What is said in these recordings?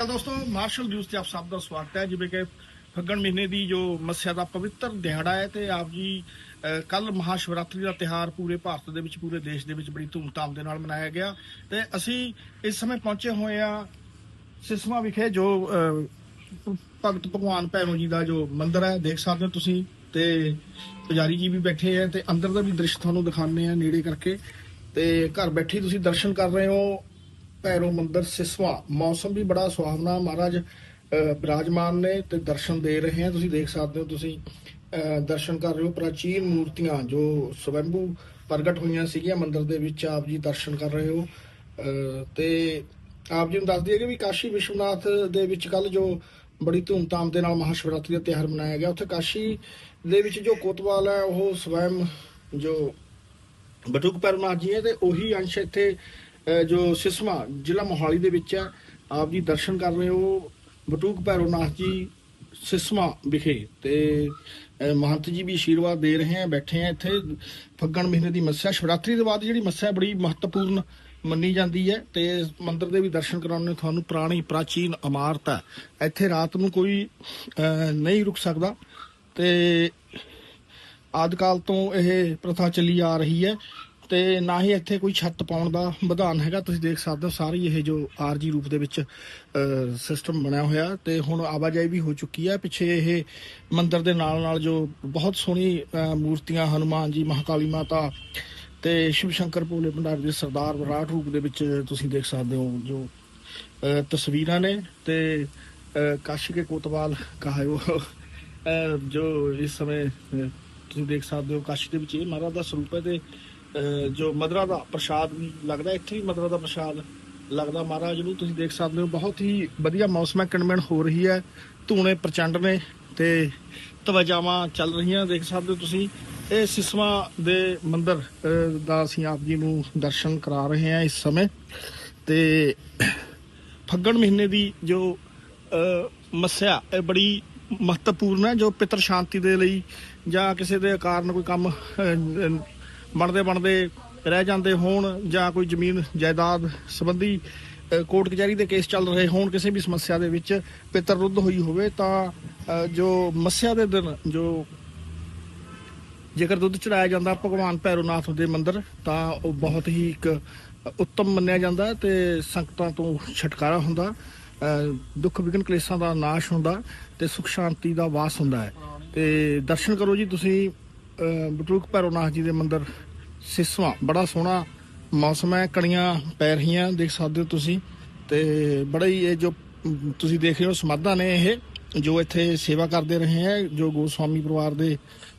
ਤਾਂ ਦੋਸਤੋ martial news ਤੇ ਆਪ ਸਭ ਦਾ ਸਵਾਗਤ ਹੈ। ਜਿਵੇਂ ਕਿ ਫੱਗਣ ਮਹੀਨੇ ਦੀ ਜੋ ਮੱਸਿਆ ਦਾ ਪਵਿੱਤਰ ਦਿਹਾੜਾ ਹੈ ਤੇ ਆਪ ਜੀ ਕੱਲ ਮਹਾਸ਼ਿਵਰਾਤਰੀ ਦਾ ਤਿਹਾਰ ਪੂਰੇ ਭਾਰਤ ਦੇ ਵਿੱਚ, ਪੂਰੇ ਦੇਸ਼ ਦੇ ਵਿੱਚ ਬੜੀ ਧੂਮਧਾਮ ਦੇ ਨਾਲ ਮਨਾਇਆ ਗਿਆ। ਤੇ ਅਸੀਂ ਇਸ ਸਮੇਂ ਪਹੁੰਚੇ ਹੋਏ ਆ ਸਿਸਮਾ ਵਿਖੇ, ਜੋ ਭਗਤ ਭਗਵਾਨ ਭੈਰੋ ਜੀ ਦਾ ਜੋ ਮੰਦਿਰ ਹੈ, ਦੇਖ ਸਕਦੇ ਹੋ ਤੁਸੀਂ। ਤੇ ਪੁਜਾਰੀ ਜੀ ਵੀ ਬੈਠੇ ਆ ਤੇ ਅੰਦਰ ਦਾ ਵੀ ਦ੍ਰਿਸ਼ ਤੁਹਾਨੂੰ ਦਿਖਾਉਂਦੇ ਆ ਨੇੜੇ ਕਰਕੇ। ਤੇ ਘਰ ਬੈਠੇ ਤੁਸੀਂ ਦਰਸ਼ਨ ਕਰ ਰਹੇ ਹੋ। ਭੈਰੋ ਮੰਦਰ ਸਿਸਵਾ। ਮੌਸਮ ਵੀ ਬੜਾ ਸੁਹਾਵਣਾ ਮਹਾਰਾਜ ਅਹ, ਬਿਰਾਜਮਾਨ ਨੇ ਤੇ ਦਰਸ਼ਨ ਦੇ ਰਹੇ ਆ ਤੁਸੀਂ ਦੇਖ ਸਕਦੇ ਹੋ ਤੁਸੀਂ ਦਰਸ਼ਨ ਕਰ ਰਹੇ ਹੋ ਪ੍ਰਾਚੀਨ ਮੂਰਤੀਆਂ ਜੋ ਸਵੈੰਭੂ ਪ੍ਰਗਟ ਹੋਈਆਂ ਸੀਗੀਆਂ। ਮੰਦਿਰ ਦੇ ਵਿੱਚ ਆਪ ਜੀ ਦਰਸ਼ਨ ਕਰ ਰਹੇ ਹੋ। ਤੇ ਆਪ ਜੀ ਨੂੰ ਦੱਸ ਦਈਏ ਵੀ ਕਾਸ਼ੀ ਵਿਸ਼ਵਨਾਥ ਦੇ ਵਿੱਚ ਕੱਲ ਜੋ ਬੜੀ ਧੂਮਧਾਮ ਦੇ ਨਾਲ ਮਹਾਸ਼ਿਵਰਾਤਰੀ ਦਾ ਤਿਉਹਾਰ ਮਨਾਇਆ ਗਿਆ ਉੱਥੇ ਕਾਸ਼ੀ ਦੇ ਵਿੱਚ ਜੋ ਕੋਤਵਾਲ ਹੈ ਉਹ ਸਵੈਮ ਜੋ ਬਟੂਕ ਪਰਮਾਤ ਜੀ ਹੈ ਤੇ ਉਹੀ ਅੰਸ਼ ਇੱਥੇ ਜੋ ਸਿਸਮਾ ਜ਼ਿਲ੍ਹਾ ਮੋਹਾਲੀ ਦੇ ਵਿੱਚ ਹੈ ਆਪ ਜੀ ਦਰਸ਼ਨ ਕਰ ਰਹੇ ਹੋ ਬਟੂਕ ਭੈਰੋਨਾਥ ਜੀ ਸਿਸਮਾ ਵਿਖੇ ਤੇ ਮਹੰਤ ਜੀ ਵੀ ਆਸ਼ੀਰਵਾਦ ਦੇ ਰਹੇ ਹੈ ਬੈਠੇ ਆ ਇੱਥੇ ਫੱਗਣ ਮਹੀਨੇ ਦੀ ਮੱਸਿਆ ਸ਼ਿਵਰਾਤਰੀ ਦੇ ਬਾਅਦ ਜਿਹੜੀ ਮੱਸਿਆ ਬੜੀ ਮਹੱਤਵਪੂਰਨ ਮੰਨੀ ਜਾਂਦੀ ਹੈ ਤੇ ਮੰਦਿਰ ਦੇ ਵੀ ਦਰਸ਼ਨ ਕਰਾਉਣੇ ਤੁਹਾਨੂੰ ਪੁਰਾਣੀ ਪ੍ਰਾਚੀਨ ਇਮਾਰਤ ਹੈ ਇੱਥੇ ਰਾਤ ਨੂੰ ਕੋਈ ਅਹ, ਨਹੀਂ ਰੁਕ ਸਕਦਾ ਤੇ ਆਦਿਕਾਲ ਤੋਂ ਇਹ ਪ੍ਰਥਾ ਚੱਲੀ ਆ ਰਹੀ ਹੈ ਤੇ ਨਾ ਹੀ ਇੱਥੇ ਕੋਈ ਛੱਤ ਪਾਉਣ ਦਾ ਵਿਧਾਨ ਹੈਗਾ। ਤੁਸੀਂ ਦੇਖ ਸਕਦੇ ਹੋ ਸਾਰੀ ਇਹ ਜੋ ਆਰਜੀ ਰੂਪ ਦੇ ਵਿੱਚ ਸਿਸਟਮ ਬਣਿਆ ਹੋਇਆ ਤੇ ਹੁਣ ਆਵਾਜਾਈ ਵੀ ਹੋ ਚੁੱਕੀ ਹੈ ਪਿੱਛੇ ਇਹ ਮੰਦਿਰ ਦੇ ਨਾਲ ਨਾਲ ਜੋ ਬਹੁਤ ਸੋਹਣੀ ਮੂਰਤੀਆਂ ਹਨੂਮਾਨ ਜੀ ਮਹਾਕਾਲੀ ਮਾਤਾ ਤੇ ਸ਼ਿਵ ਸ਼ੰਕਰ ਭੋਲੇ ਭੰਡਾਰੀ ਦੇ ਸਰਦਾਰ ਵਿਰਾਟ ਰੂਪ ਦੇ ਵਿੱਚ ਤੁਸੀਂ ਦੇਖ ਸਕਦੇ ਹੋ ਜੋ ਅਹ, ਤਸਵੀਰਾਂ ਨੇ ਤੇ ਅਹ, ਕਾਸ਼ੀ ਕੇ ਕੋਤਵਾਲ ਕਹਾ ਉਹ ਅਹ, ਜੋ ਇਸ ਸਮੇਂ ਤੁਸੀਂ ਦੇਖ ਸਕਦੇ ਹੋ ਕਾਸ਼ੀ ਦੇ ਵਿੱਚ ਇਹ ਮਹਾਰਾਜ ਦਾ ਸਰੂਪ ਹੈ ਤੇ ਜੋ ਮਦਰਾ ਦਾ ਪ੍ਰਸ਼ਾਦ ਵੀ ਲੱਗਦਾ ਇੱਥੇ ਵੀ ਮਦਰਾ ਦਾ ਪ੍ਰਸ਼ਾਦ ਲੱਗਦਾ। ਮਹਾਰਾਜ ਨੂੰ ਤੁਸੀਂ ਦੇਖ ਸਕਦੇ ਹੋ ਬਹੁਤ ਹੀ ਵਧੀਆ ਮੌਸਮ ਹੈ ਕਨਮੈਂਟ ਹੋ ਰਹੀ ਹੈ ਧੂਣੇ ਪ੍ਰਚੰਡ ਨੇ ਤੇ ਤਵਜਾਵਾਂ ਚੱਲ ਰਹੀਆਂ। ਦੇਖ ਸਕਦੇ ਹੋ ਤੁਸੀਂ ਇਹ ਸਿਸਵਾ ਦੇ ਮੰਦਿਰ ਦਾ ਅਸੀਂ ਆਪ ਜੀ ਨੂੰ ਦਰਸ਼ਨ ਕਰਾ ਰਹੇ ਹਾਂ ਇਸ ਸਮੇਂ। ਤੇ ਫੱਗਣ ਮਹੀਨੇ ਦੀ ਜੋ ਅਹ, ਮੱਸਿਆ ਇਹ ਬੜੀ ਮਹੱਤਵਪੂਰਨ ਹੈ ਜੋ ਪਿਤਰ ਸ਼ਾਂਤੀ ਦੇ ਲਈ ਜਾਂ ਕਿਸੇ ਦੇ ਕਾਰਨ ਕੋਈ ਕੰਮ ਬਣਦੇ ਬਣਦੇ ਰਹਿ ਜਾਂਦੇ ਹੋਣ ਜਾਂ ਕੋਈ ਜ਼ਮੀਨ ਜਾਇਦਾਦ ਸੰਬੰਧੀ ਅਹ, ਕੋਰਟ ਕਚਹਿਰੀ ਦੇ ਕੇਸ ਚੱਲ ਰਹੇ ਹੋਣ ਕਿਸੇ ਵੀ ਸਮੱਸਿਆ ਦੇ ਵਿੱਚ ਪਿਤਰ ਹੋਈ ਹੋਵੇ ਤਾਂ ਜੋ ਮੱਸਿਆ ਦੇ ਦਿਨ ਜੋ ਜੇਕਰ ਦੁੱਧ ਚੜਾਇਆ ਜਾਂਦਾ ਭਗਵਾਨ ਭੈਰੋਨਾਥ ਦੇ ਮੰਦਿਰ ਤਾਂ ਉਹ ਬਹੁਤ ਹੀ ਇੱਕ ਉੱਤਮ ਮੰਨਿਆ ਜਾਂਦਾ ਤੇ ਸੰਕਟਾਂ ਤੋਂ ਛੁਟਕਾਰਾ ਹੁੰਦਾ ਅਹ ਦੁੱਖ ਵਿਗਨ ਕਲੇਸ਼ਾਂ ਦਾ ਨਾਸ਼ ਹੁੰਦਾ ਤੇ ਸੁਖ ਸ਼ਾਂਤੀ ਦਾ ਵਾਸ ਹੁੰਦਾ ਹੈ। ਤੇ ਦਰਸ਼ਨ ਕਰੋ ਜੀ ਤੁਸੀਂ। ਬਟੂਕ ਭੈਰੋਨਾਥ ਜੀ ਦੇ ਮੰਦਿਰ ਸਿਸਵਾ। ਬੜਾ ਸੋਹਣਾ ਮੌਸਮ ਹੈ ਕਣੀਆਂ ਪੈ ਰਹੀਆਂ ਦੇਖ ਸਕਦੇ ਹੋ ਤੁਸੀਂ। ਤੇ ਬੜਾ ਹੀ ਇਹ ਜੋ ਤੁਸੀਂ ਦੇਖ ਰਹੇ ਹੋ ਸਮਾਧਾਂ ਨੇ ਇਹ ਜੋ ਇੱਥੇ ਸੇਵਾ ਕਰਦੇ ਰਹੇ ਹੈ ਜੋ ਗੋਸਵਾਮੀ ਪਰਿਵਾਰ ਦੇ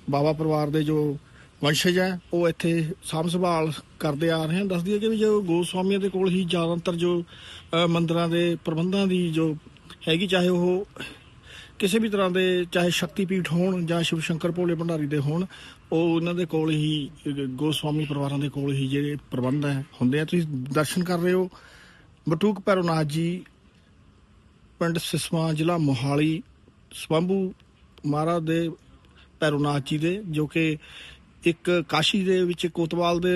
ਬਾਬਾ ਪਰਿਵਾਰ ਦੇ ਜੋ ਵੰਸ਼ਜ ਹੈ ਉਹ ਇੱਥੇ ਸਾਂਭ ਸੰਭਾਲ ਕਰਦੇ ਆ ਰਹੇ ਹਨ। ਦੱਸਦੀ ਹੈ ਕਿ ਵੀ ਜੋ ਗੋਸਵਾਮੀਆਂ ਦੇ ਕੋਲ ਹੀ ਜ਼ਿਆਦਾਤਰ ਜੋ ਅ, ਮੰਦਿਰਾਂ ਦੇ ਪ੍ਰਬੰਧਾਂ ਦੀ ਜੋ ਹੈਗੀ ਚਾਹੇ ਉਹ ਕਿਸੇ ਵੀ ਤਰ੍ਹਾਂ ਦੇ ਚਾਹੇ ਸ਼ਕਤੀਪੀਠ ਹੋਣ ਜਾਂ ਸ਼ਿਵ ਸ਼ੰਕਰ ਭੋਲੇ ਭੰਡਾਰੀ ਦੇ ਹੋਣ, ਉਹ ਉਹਨਾਂ ਦੇ ਕੋਲ ਹੀ, ਗੋਸਵਾਮੀ ਪਰਿਵਾਰਾਂ ਦੇ ਕੋਲ ਹੀ ਜਿਹੜੇ ਪ੍ਰਬੰਧ ਹੈ, ਹੁੰਦੇ ਆ। ਤੁਸੀਂ ਦਰਸ਼ਨ ਕਰ ਰਹੇ ਹੋ। ਬਟੂਕ ਭੈਰੋਨਾਥ ਜੀ, ਪਿੰਡ ਸਿਸਵਾ, ਜ਼ਿਲ੍ਹਾ ਮੋਹਾਲੀ, ਸਵੰਭੂ ਮਹਾਰਾਜ ਦੇ ਭੈਰੋਨਾਥ ਜੀ ਦੇ, ਜੋ ਕਿ ਇੱਕ ਕਾਸ਼ੀ ਦੇ ਵਿੱਚ, ਕੋਤਵਾਲ ਦੇ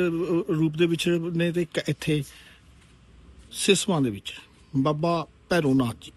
ਰੂਪ ਦੇ ਵਿੱਚ ਨੇ ਤੇ ਇੱਥੇ ਸਿਸਵਾ ਦੇ ਵਿੱਚ। ਬਾਬਾ ਭੈਰੋਨਾਥ ਜੀ।